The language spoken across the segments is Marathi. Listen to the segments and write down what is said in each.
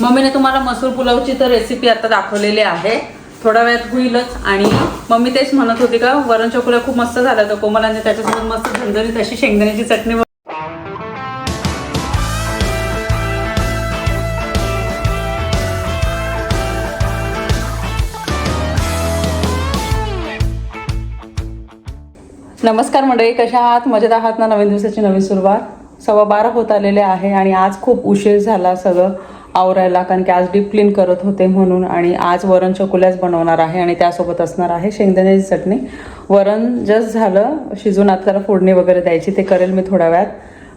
मम्मीने तुम्हाला मसूर पुलावची तर रेसिपी आता दाखवलेली आहे. थोड्या वेळात होईलच आणि मम्मी तेच म्हणत होती का वरण चकुल्या खूप मस्त झाला तर कोमलाने त्याच्यासोबत मस्त झणझणीत अशी शेंगदाण्याची चटणी नमस्कार मंडळी कशा आहात? मजेत आहात ना नवीन दिवसाची नवीन सुरुवात? सव्वा बारा होत आलेले आहे आणि आज खूप उशीर झाला सगळं. आवरायला कारण की आज डीप क्लीन करत होते म्हणून आणि आज वरण चकुल्याच बनवणार आहे आणि त्यासोबत असणार आहे शेंगदाण्याची चटणी. वरण जस्ट झालं शिजून आता त्याला फोडणी वगैरे द्यायची ते करेल मी थोड्या वेळात.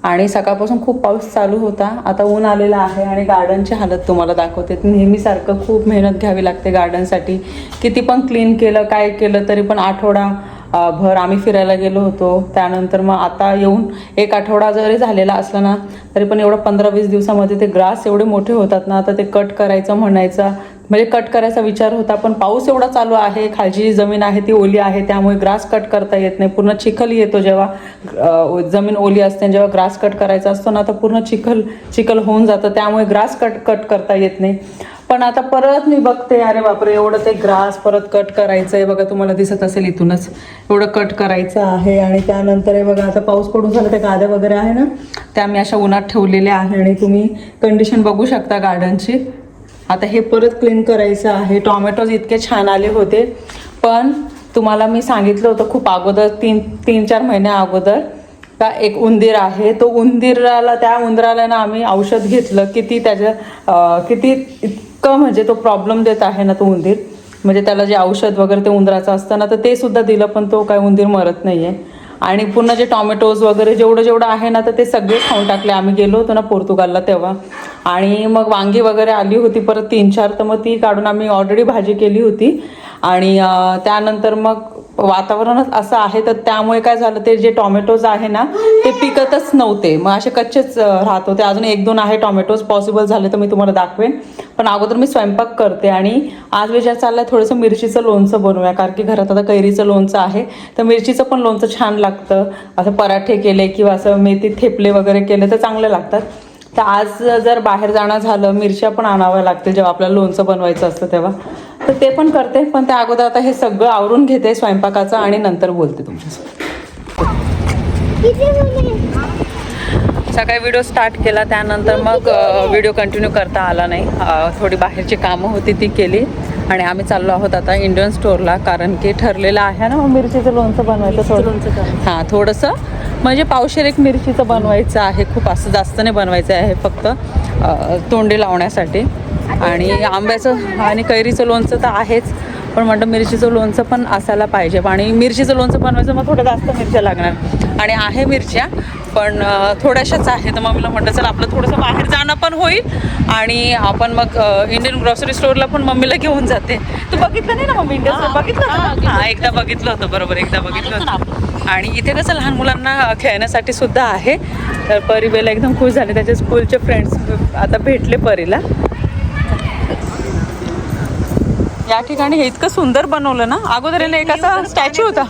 आणि सकाळपासून खूप पाऊस चालू होता आता ऊन आलेला आहे आणि गार्डनची हालत तुम्हाला दाखवते. नेहमीसारखं खूप मेहनत घ्यावी लागते गार्डनसाठी किती पण क्लीन केलं काय केलं तरी पण आठवडा भर आम्ही फिरायला गेलो होतो. त्यानंतर मग आता येऊन एक आठवडा जरी झालेला असला ना तरी पण एवढं पंधरा वीस दिवसामध्ये ते ग्रास एवढे मोठे होतात ना आता ते कट करायचं म्हणायचं. म्हणजे कट करायचा विचार होता पण पाऊस एवढा चालू आहे खालची जी जमीन आहे ती ओली आहे त्यामुळे ग्रास कट करता येत नाही. पूर्ण चिखल येतो जेव्हा जमीन ओली असते जेव्हा ग्रास कट करायचा असतो ना तर पूर्ण चिखल चिखल होऊन जातं. त्यामुळे ग्रास कट कट करता येत नाही. पण आता परत मी बघते अरे बापरे एवढं ते ग्रास परत कट करायचं आहे बघा तुम्हाला दिसत असेल इथूनच. एवढं कट करायचं आहे आणि त्यानंतर हे बघा आता पाऊस पडून झालं त्या गाद्या वगैरे आहे ना त्या मी अशा उन्हात ठेवलेल्या आहे आणि तुम्ही कंडिशन बघू शकता गार्डनची आता हे परत क्लीन करायचं आहे. टॉमॅटोज इतके छान आले होते. पण तुम्हाला मी सांगितलं होतं खूप अगोदर तीन तीन चार महिन्या अगोदर का एक उंदीर आहे. तो उंदीराला त्या उंदराला ना आम्ही औषध घेतलं किती त्याच्या किती इतकं म्हणजे तो प्रॉब्लेम देत आहे ना तो उंदीर. म्हणजे त्याला जे औषध वगैरे ते उंदराचं असतं ना तर ते सुद्धा दिलं पण तो काय उंदीर मरत नाही आहे आणि पूर्ण जे टॉमॅटोज वगैरे जेवढं जेवढं आहे ना तर ते सगळे खाऊन टाकले. आम्ही गेलो होतो ना पोर्तुगालला तेव्हा. आणि मग वांगी वगैरे आली होती परत तीन चार तर मग ती काढून आम्ही ऑलरेडी भाजी केली होती. आणि त्यानंतर मग वातावरणच असं आहे तर त्यामुळे काय झालं ते जे टॉमॅटोज आहे ना ते पिकतच नव्हते. मग असे कच्चेच राहत होते. अजून एक दोन आहे टॉमॅटोज पॉसिबल झाले तर मी तुम्हाला दाखवेन. पण अगोदर मी स्वयंपाक करते आणि आज विचार चाललाय थोडंसं मिरचीचं लोणचं बनवूया कारण की घरात आता कैरीचं लोणचं आहे. तर मिरचीचं पण लोणचं छान लागतं. असं पराठे केले किंवा असं मेथी थेपले वगैरे केले तर चांगले लागतात. तर आज जर बाहेर जाणं झालं मिरच्या पण आणाव्या लागतील जेव्हा आपल्याला लोणचं बनवायचं असतं तेव्हा. तर ते पण करते पण त्या अगोदर आता हे सगळं आवरून घेते स्वयंपाकाचं आणि नंतर बोलते तुमच्यासोबत. सकाळी व्हिडिओ स्टार्ट केला त्यानंतर मग व्हिडिओ कंटिन्यू करता आला नाही. थोडी बाहेरची कामं होती ती केली आणि आम्ही चाललो आहोत आता इंडियन स्टोअरला कारण की ठरलेलं आहे ना मिरचीचं लोणचं बनवायचं थोडं. हां थोडंसं म्हणजे पावशेर एक मिरचीचं बनवायचं आहे खूप असं जास्त नाही बनवायचं आहे फक्त तोंडी लावण्यासाठी. आणि आंब्याचं आणि कैरीचं लोणचं तर आहेच पण म्हटलं मिरचीचं लोणचं पण असायला पाहिजे. आणि मिरचीचं लोणचं बनवायचं मग थोडं जास्त मिरच्या लागणार. आणि आहे मिरच्या पण थोड्याशाच आहे तर मम्मीला म्हटलं चल आपलं थोडंसं बाहेर जाणं पण होईल. आणि आपण मग इंडियन ग्रॉसरी स्टोअरला पण मम्मीला घेऊन जाते. तू बघितलं नाही ना मम्मी इंडियन बघितलं? हां एकदा बघितलं होतं. बरोबर एकदा बघितलं होतं. आणि इथे कसं लहान मुलांना खेळण्यासाठी सुद्धा आहे. तर परीबेला एकदम खुश झाले. त्याचे स्कूलचे फ्रेंड्स आता भेटले परीला. या ठिकाणी हे इतकं सुंदर बनवलं ना. अगोदर एक असा स्टॅच्यू होता.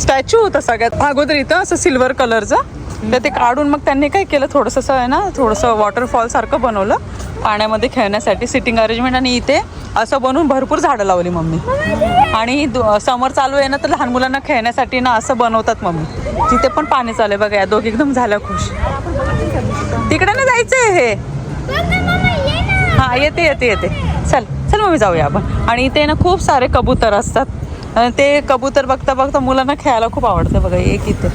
स्टॅच्यू होता सगळ्यात. अगोदर इथं असं सिल्वर कलरचं. तर ते काढून मग त्यांनी काय केलं थोडंसं असं आहे ना थोडंसं वॉटरफॉल सारखं बनवलं. पाण्यामध्ये खेळण्यासाठी सिटिंग अरेंजमेंट आणि इथे असं बनवून भरपूर झाडं लावली मम्मी. आणि समर चालू आहे ना तर लहान मुलांना खेळण्यासाठी ना असं बनवतात मम्मी. तिथे पण पाणी चालू आहे बघा या दोघी एकदम झाल्या खुश. तिकडे ना जायचंय हे. हां येते येते येते. चल चल मग जाऊया आपण. आणि इथे ना खूप सारे कबूतर असतात. आणि ते कबूतर बघता बघता मुलांना खेळायला खूप आवडतं बघा एक इथे.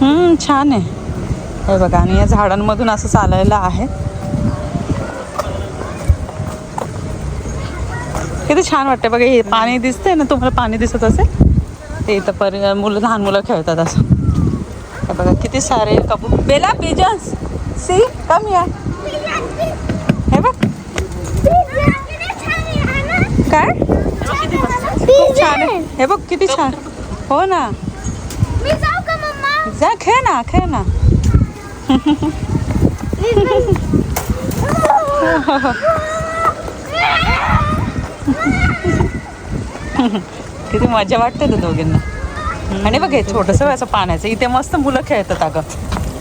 हम्म छान आहे. हे बघा आणि या झाडांमधून असं चालायला आहे. किती छान वाटतं बघा हे पाणी दिसतंय ना तुम्हाला पाणी दिसत असेल? ते इथं पर मुलं लहान मुलं खेळतात असं. हे बघा किती सारे कबूत बेला पिजन्स सी कम या हे बघ. काय? खूप छान आहे. हे बघ किती छान. हो ना. जा खेळ ना खेळ ना. किती मजा वाटते तर दोघींना. आणि बघ हे छोटंसं असं पाण्याचं इथे मस्त मुलं खेळतात अगं.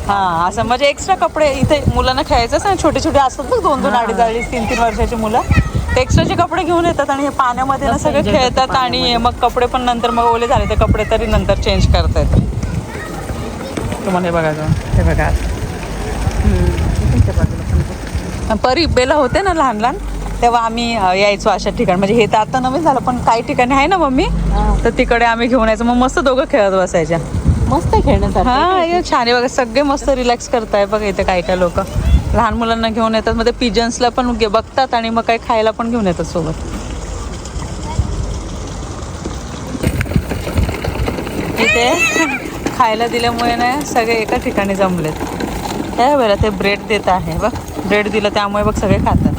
हा असं म्हणजे एक्स्ट्रा कपडे इथे मुलांना खेळायचं असं छोटे छोटे असतात बघ दोन दोन अडीच अडीच तीन तीन वर्षाची मुलं. ते एक्स्ट्राचे कपडे घेऊन येतात आणि हे पाण्यामध्ये ना सगळे खेळतात आणि मग कपडे पण नंतर मग ओले झाले तर कपडे तरी नंतर चेंज करता येतात. तुम्हाला हे बघा जाऊन हे बघा परी बेला होते ना लहान लहान तेव्हा आम्ही यायचो अशा ठिकाणी. म्हणजे हे तर आता नवीन झालं पण काही ठिकाणी आहे ना मम्मी तर तिकडे आम्ही घेऊन यायचो. मग मस्त दोघं खेळत बसायच्या. मस्त खेळण्यासाठी हा हे छान आहे बघा सगळे मस्त रिलॅक्स करताय बघा इथे काही काही लोक. लहान मुलांना घेऊन येतात मग ते पिजन्सला पण गे- बघतात आणि मग काही खायला पण घेऊन येतात सोबत. इथे? खायला दिल्यामुळे ना सगळे एका ठिकाणी जमलेत. त्या वेळेला ते ब्रेड देत आहे बघ. ब्रेड दिलं त्यामुळे बघ सगळे खातात.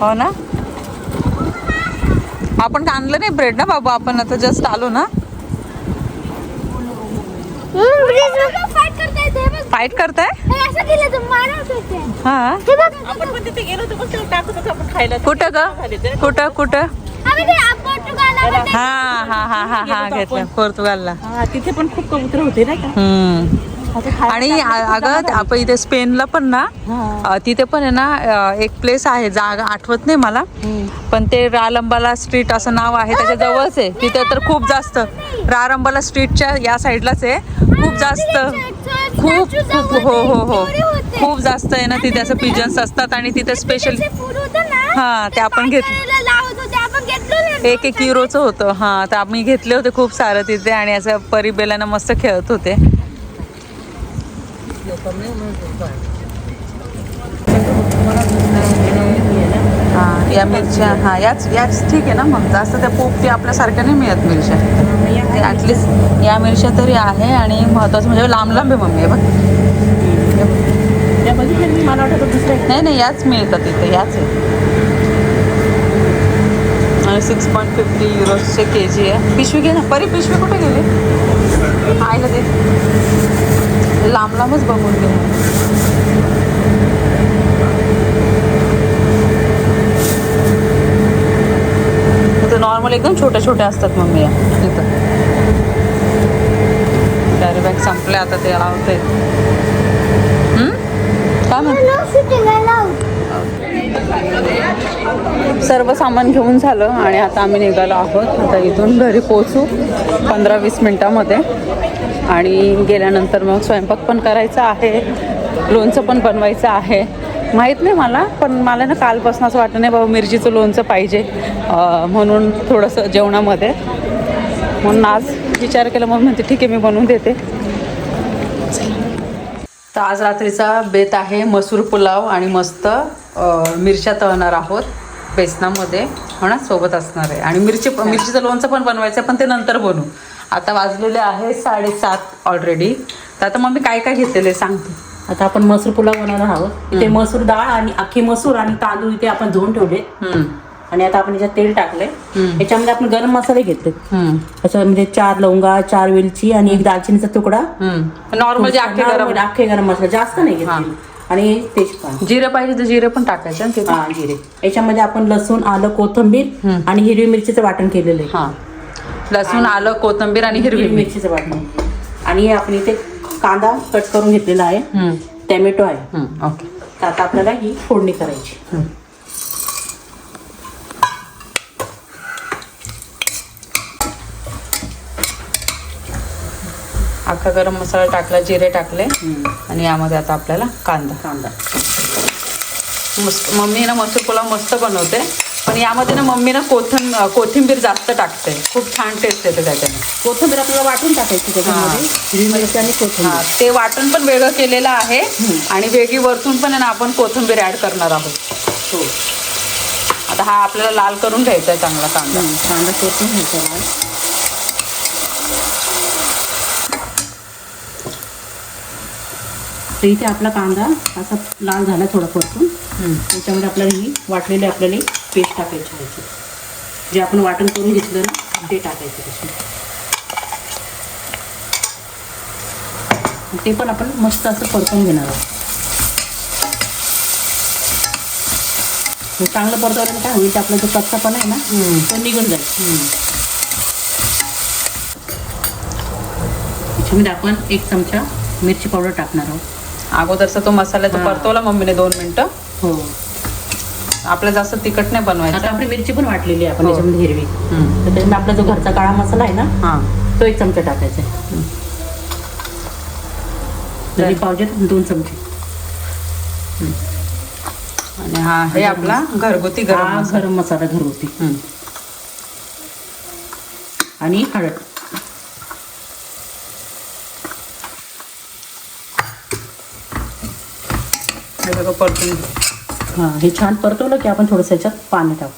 हो ना? आपण आणलं नाही ब्रेड ना बाबा आपण आता जस्ट आलो ना. फाईट करताय? हा. आपण पण तिथे गेलो होतो पण तेव्हा टाकत होतो आपण खायला कुठं ग? कुठं कुठं? हा हा हा हा हा घेतलं. पोर्तुगालला. हा तिथे पण खूप कबूतर होते नाही का? हम्म. आता खायला आणि टाकलं आ- तर अगं आपण इथे स्पेनला पण ना हा. अ, तिथे पण आहे ना अ, एक प्लेस आहे जागा आठवत नाही मला. पण ते रालंबाला स्ट्रीट असं नाव आहे त्याच्या जवळच आहे. तिथे तर खूप जास्त रारंबाला स्ट्रीटच्या या साईडलाच आहे. खूप जास्त खूप खूप हो हो हो. खूप जास्त आहे ना तिथे असं पिजन्स असतात आणि तिथे स्पेशल हा, ते आपण घेत- एक एक युरोचं होतं. हां तर आम्ही घेतले होते खूप सारं तिथे आणि असं परिबेलानं मस्त खेळत होते. हां या मिरच्या हां याच याच ठीक आहे ना मग. जास्त त्या पोपटी आपल्यासारख्या नाही मिळत मिरच्या. ॲटलिस्ट या मिरच्या तरी आहे आणि महत्त्वाचं म्हणजे लांब लांब आहे मम्मी हे बघ. नाही नाही याच मिळतात इथे याच आहे. सिक्स पॉईंट फिफ्टी युरोजचे के जी आहे. पिशवी घे ना. परी पिशवी कुठे गेली? ना दे. लांब लांबच बघून घे. ते नॉर्मल एकदम छोट्या छोट्या असतात मम्मी. मी तिथं कॅरी बॅग संपले आता ते लावते. काय म्हणते? सर्व सामान घेऊन झालं आणि आता आम्ही निघालो आहोत. आता इथून घरी पोचू पंधरा वीस मिनटामध्ये. आणि गेल्यानंतर मग स्वयंपाक पण करायचा आहे. लोणचं पण बनवायचं आहे. माहीत नाही मला पण मला ना कालपासून असं वाटत नाही बाबा मिरचीचं लोणचं पाहिजे. म्हणून थोडंसं जेवणामध्ये. म्हणून आज विचार केला मग म्हणते ठीक आहे मी बनवून देते. तर आज रात्रीचा बेत आहे मसूर पुलाव आणि मस्त मिरच्या तळणार आहोत. बेसनामध्ये ना सोबत असणार आहे. आणि मिरची मिरचीचं लोणचं पण बनवायचं आहे, पण ते नंतर बनवू. आता वाजलेले आहे साडेसात ऑलरेडी तर आता मग मी काय काय घेतलेलं सांगते आता आपण मसूर पुलाव बनवणार आहोत. इथे मसूर डाळ आणि अख्खी मसूर आणि तांदूळ इथे आपण धुवून ठेवले. आणि आता आपण याच्यात तेल टाकले. याच्यामध्ये आपण गरम मसाले घेतले त्याच्यामध्ये चार लवंगा चार वेलची आणि एक दालचिनीचा तुकडा. नॉर्मल अख्खे गरम. मसाला. जास्त नाही. घेतले आणि तेजपान जिरे पाहिजे तर जिरे पण टाकायचे ना हा जिरे. याच्यामध्ये आपण लसूण आलं कोथिंबीर आणि हिरवी मिरचीचं वाटण केलेलं आहे. हां. लसूण आलं कोथिंबीर आणि हिरवी हिरवी मिरची. मिरचीचं वाटण. आणि हे आपण इथे कांदा कट करून घेतलेला आहे. हम्म, टॅमॅटो आहे. हम्म, ओके. तर आता आपल्याला ही फोडणी करायची. हम्म. अख्खा गरम मसाला टाकला जिरे टाकले आणि यामध्ये आता आपल्याला कांदा. कांदा. मस्त मम्मी ना मसूर पुलाव मस्त बनवते. पण यामध्ये ना मम्मी ना कोथिंब कोथिंबीर जास्त टाकते. खूप छान टेस्ट येते त्याच्याने. कोथिंबीर आपल्याला वाटून टाकायची त्याच्यामध्ये. हिरवी मिरची आणि हा. कोथिंबीर ते वाटण पण वेगळं केलेलं आहे आणि वेगळी वरतून पण आहे ना आपण कोथिंबीर ऍड करणार आहोत. हो. आता हा आपल्याला लाल करून घ्यायचा आहे चांगला कांदा. हम्म, कांदा परतून घ्यायचा लाल. तर इथे आपला कांदा असा लाल झाला थोडा परतून. त्याच्यामध्ये आपल्याला ही वाटलेली आपल्याला पेस्ट टाकायची आहे जे आपण वाटण करून घेतलं ना ते टाकायचं त्याच्यात ते पण आपण मस्त असं परतून घेणार आहोत. चांगलं परतवलं काय होईल ते आपला जो कच्चापणा आहे ना तो निघून जाईल. याच्यामध्ये आपण एक चमचा मिरची पावडर टाकणार आहोत. अगोदरचा तो मसाल्याचा हा. परतवला मम्मीने दोन मिनिटं. हो. आपलं जास्त तिखट नाही बनवायचं. आपली मिरची पण वाटलेली आहे आपण हो. याच्यामध्ये हिरवी. तर त्याच्यामध्ये आपला जो घरचा काळा मसाला आहे ना हा. तो एक चमचा टाकायचा आहे. पावडर दोन चमचे. आणि हा हे आपला घरगुती गरम मसाला. गरम मसाला घरगुती. आणि हळद. हे सगळं परतून. हां हे छान परतवलं की आपण थोडंसं याच्यात पाणी टाकू.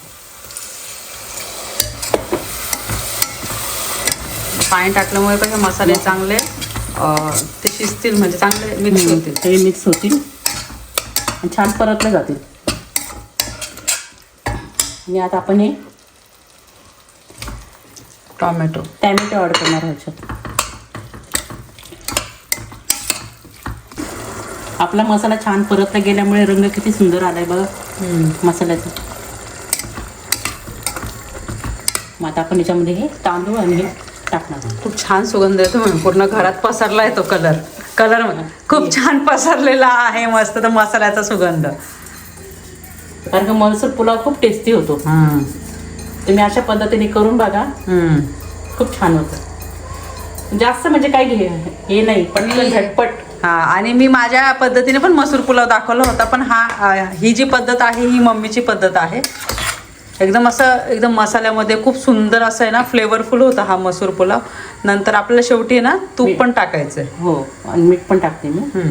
पाणी टाकल्यामुळे कसे मसाले चांगले ते शिजतील म्हणजे चांगले मिक्स होतील. ते मिक्स होतील. छान परतले जातील. आणि आता आपण हे टोमॅटो. टॅमॅटो ॲड करणार आहोत आपला मसाला छान परतला गेल्यामुळे रंग किती सुंदर आलाय बघा. मसाल्याचा. मग आता आपण याच्यामध्ये हे तांदूळ आणि हे टाकणार. खूप छान सुगंध येतो म्हणजे पूर्ण घरात पसरला आहे तो कलर. कलर खूप छान पसरलेला आहे मस्त तो मसाल्याचा सुगंध. कारण का मसूर पुलाव खूप टेस्टी होतो. तुम्ही अशा पद्धतीने करून बघा. खूप छान होतं. जास्त म्हणजे काय घे हे नाही पण झटपट. आणि मी माझ्या पद्धतीने पण मसूर पुलाव दाखवला होता पण हा ही जी पद्धत आहे ही मम्मीची पद्धत आहे. एकदम असं एकदम मसाल्यामध्ये खूप सुंदर असं आहे ना फ्लेवरफुल होता हा मसूर पुलाव. नंतर आपल्याला शेवटी ना तूप. पण टाकायचं आहे हो आणि मीठ पण टाकते मी.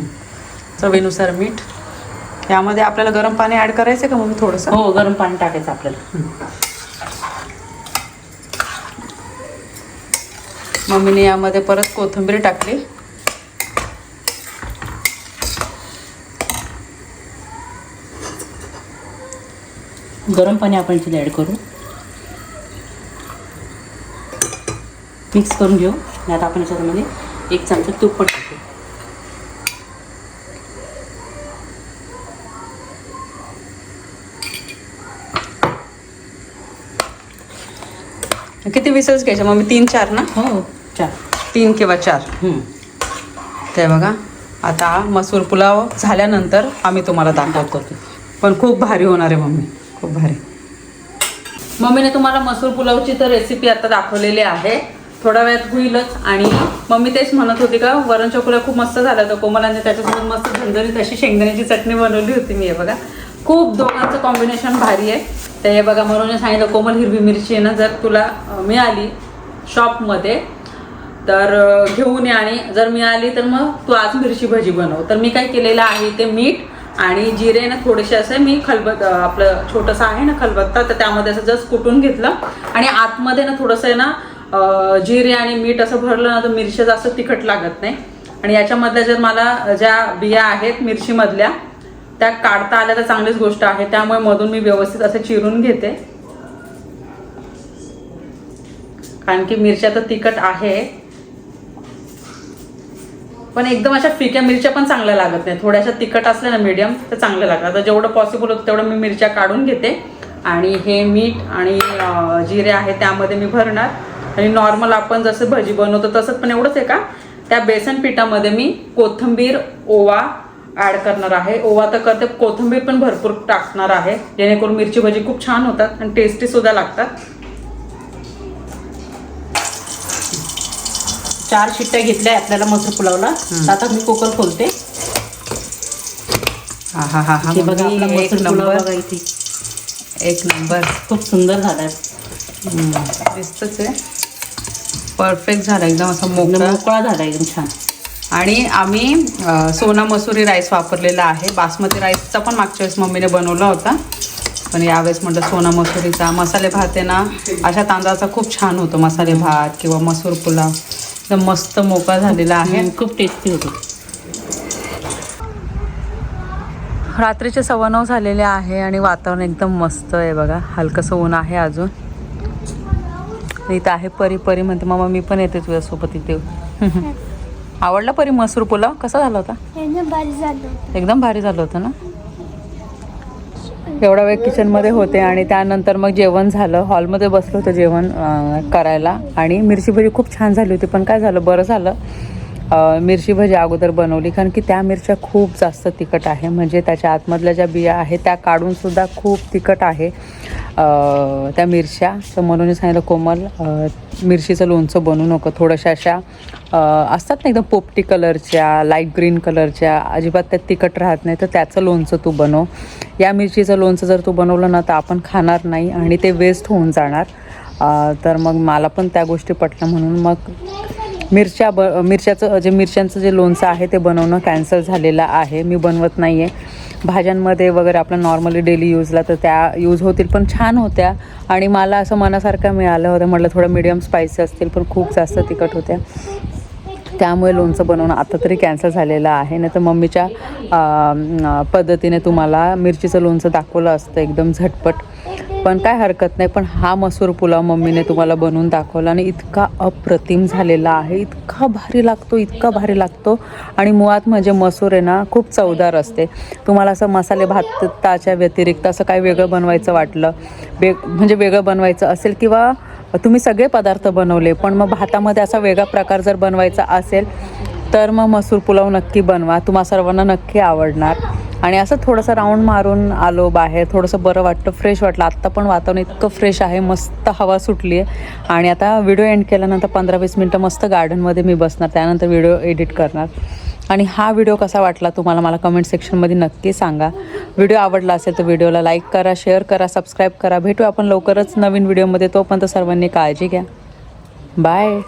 चवीनुसार मीठ. यामध्ये आपल्याला गरम पाणी ऍड करायचं का मग थोडंसं? हो गरम पाणी टाकायचं आपल्याला. मम्मीने यामध्ये परत कोथिंबीर टाकली. गरम पाणी आपण इथे ॲड करू. मिक्स करून घेऊ. आणि आता आपण याच्यामध्ये एक चमचा तूप पण टाकू. किती विसल्स घ्यायचे? मम्मी तीन चार ना? हो चार. तीन किंवा चार. ते बघा. आता मसूर पुलाव झाल्यानंतर आम्ही तुम्हाला दाखवतो. दाखवते. पण खूप भारी होणार आहे मम्मी. खूप भारी. मम्मीने तुम्हाला मसूर पुलावची तर रेसिपी आता दाखवलेली आहे. थोड्या वेळात होईलच आणि मम्मी तेच म्हणत होती का वरण चकुल्या खूप मस्त झाला होत्या कोमलांनी त्याच्यासोबत मस्त झंझरीत अशी शेंगदाण्याची चटणी बनवली होती मी हे बघा. खूप दोघांचं कॉम्बिनेशन भारी आहे. तर हे बघा म्हणून सांगितलं कोमल हिरवी मिरची आहे ना जर तुला मिळाली शॉपमध्ये तर घेऊन ये आणि जर मिळाली तर मग तू आज मिरची भजी बनव. तर मी काय केलेलं आहे ते मीठ आणि जिरे ना थोडेसे असे मी खलबत आपलं छोटंसं आहे ना खलबत्ता तर त्यामध्ये असं जस्ट कुटून घेतलं. आणि आतमध्ये ना थोडंसं आहे ना जिरे आणि मीठ असं भरलं ना तर मिरच्या जास्त तिखट लागत नाही. आणि याच्यामधल्या जर मला ज्या बिया आहेत मिरचीमधल्या त्या काढता आल्या तर चांगलीच गोष्ट आहे. त्यामुळे मधून मी व्यवस्थित असं चिरून घेते. कारण की मिरच्या तर तिखट आहे. पण एकदम अशा फिक्या मिरच्या पण चांगल्या लागत नाही. थोड्याशा तिखट असल्या ना मीडियम तर चांगल्या लागतात. आता जेवढं पॉसिबल होतं तेवढं मी मिरच्या काढून घेते. आणि हे मीठ आणि जिरे आहे त्यामध्ये मी भरणार. आणि नॉर्मल आपण जसं भजी बनवतो तसंच पण एवढंच आहे का? त्या बेसन पिठामध्ये मी कोथिंबीर ओवा ॲड करणार आहे. ओवा तर करते कोथिंबीर पण भरपूर टाकणार आहे. जेणेकरून मिरची भजी खूप छान होतात आणि टेस्टीसुद्धा लागतात. चार शिट्ट्या घेतल्या आपल्याला मसूर पुलावला. आता मी कुकर खोलते. हा हा हा हा. हे बघा एक मसूर पुलाव नंबर. बघा इथे. एक नंबर. खूप सुंदर झालाय. दिसतच आहे. परफेक्ट झाला एकदम असा मोकळा. मोकळा झाला एकदम छान. आणि आम्ही सोना मसुरी राईस वापरलेला आहे. बासमती राईसचा पण मागच्या वेळेस मम्मीने बनवला होता. पण यावेळेस म्हटलं सोना मसुरीचा. मसाले भात आहे ना अशा तांदळाचा खूप छान होतो. मसाले भात किंवा मसूर पुलाव. मस्त मोकळा झालेला आहे खूप टेस्टी होतो. रात्रीचे सव्वा नऊ झालेले आहे आणि वातावरण एकदम मस्त आहे बघा. हलकंसं ऊन आहे अजून. इथं आहे परी परी म्हणते मामा मी पण येते तुझ्यासोबत इथे. आवडला परी मसूर पुलाव? कसा झाला होता? एकदम एकदम भारी झालं होतं ना? एवढा वेळ किचनमध्ये होते आणि त्यानंतर मग जेवण झालं. हॉलमध्ये बसलो होतं जेवण करायला. आणि मिरची भजी खूप छान झाली होती. पण काय झालं बरं झालं. मिरची भजी अगोदर बनवली कारण की त्या मिरच्या खूप जास्त तिखट आहे. म्हणजे त्याच्या आतमधल्या ज्या बिया आहेत त्या काढूनसुद्धा खूप तिखट आहे त्या मिरच्या. तर म्हणून मी सांगितलं कोमल मिरचीचं लोणचं बनवू नको. थोड्याशा अशा असतात ना एकदम पोपटी कलरच्या लाइट ग्रीन कलरच्या अजिबात त्यात तिखट राहत नाही. तर त्याचं लोणचं तू बनव. या मिरचीचं लोणचं जर तू बनवलं ना तर आपण खाणार नाही आणि ते वेस्ट होऊन जाणार. तर मग मला पण त्या गोष्टी पटल्या म्हणून मग मिरच्या ब मिरच्याचं जे मिरच्यांचं जे लोणचं आहे ते बनवणं कॅन्सल झालेलं आहे. मी बनवत नाही आहे भाज्यांमध्ये वगैरे आपलं नॉर्मली डेली यूजला तर त्या यूज होतील पण छान होत्या. आणि मला असं मनासारखं मिळालं होतं. म्हटलं थोडं मिडियम स्पायसी असतील पण खूप जास्त तिखट होत्या. त्यामुळे लोणचं बनवणं आता तरी कॅन्सल झालेलं आहे. नाही तर मम्मीच्या पद्धतीने तुम्हाला मिरचीचं लोणचं दाखवलं असतं एकदम झटपट. पण काय हरकत नाही पण हा मसूर पुलाव मम्मीने तुम्हाला बनवून दाखवला आणि इतका अप्रतिम झालेला आहे. इतका भारी लागतो इतका भारी लागतो. आणि मुळात म्हणजे मसूर आहे ना खूप चवदार असते. तुम्हाला असं मसाले भाताच्या व्यतिरिक्त असं काय वेगळं बनवायचं वाटलं वेग म्हणजे वेगळं बनवायचं असेल किंवा तुम्ही सगळे पदार्थ बनवले पण मग भातामध्ये असा वेगळा प्रकार जर बनवायचा असेल तर मग मसूर पुलाव नक्की बनवा. तुम्हा सर्वांना नक्की आवडणार. आणि असं थोडंसं राऊंड मारून आलो बाहेर. थोडंसं बरं वाटतं फ्रेश वाटलं. आत्ता पण वातावरण इतकं फ्रेश आहे मस्त हवा सुटली आहे आणि आता व्हिडिओ एंड केल्यानंतर पंधरा वीस मिनटं मस्त गार्डनमध्ये मी बसणार त्यानंतर व्हिडिओ एडिट करणार. आणि हा व्हिडिओ कसा वाटला तुम्हाला मला कमेंट सेक्शनमध्ये नक्की सांगा. व्हिडिओ आवडला असेल तर व्हिडिओला लाईक करा शेअर करा सबस्क्राईब करा. भेटू आपण लवकरच नवीन व्हिडिओमध्ये तोपर्यंत सर्वांनी काळजी घ्या. बाय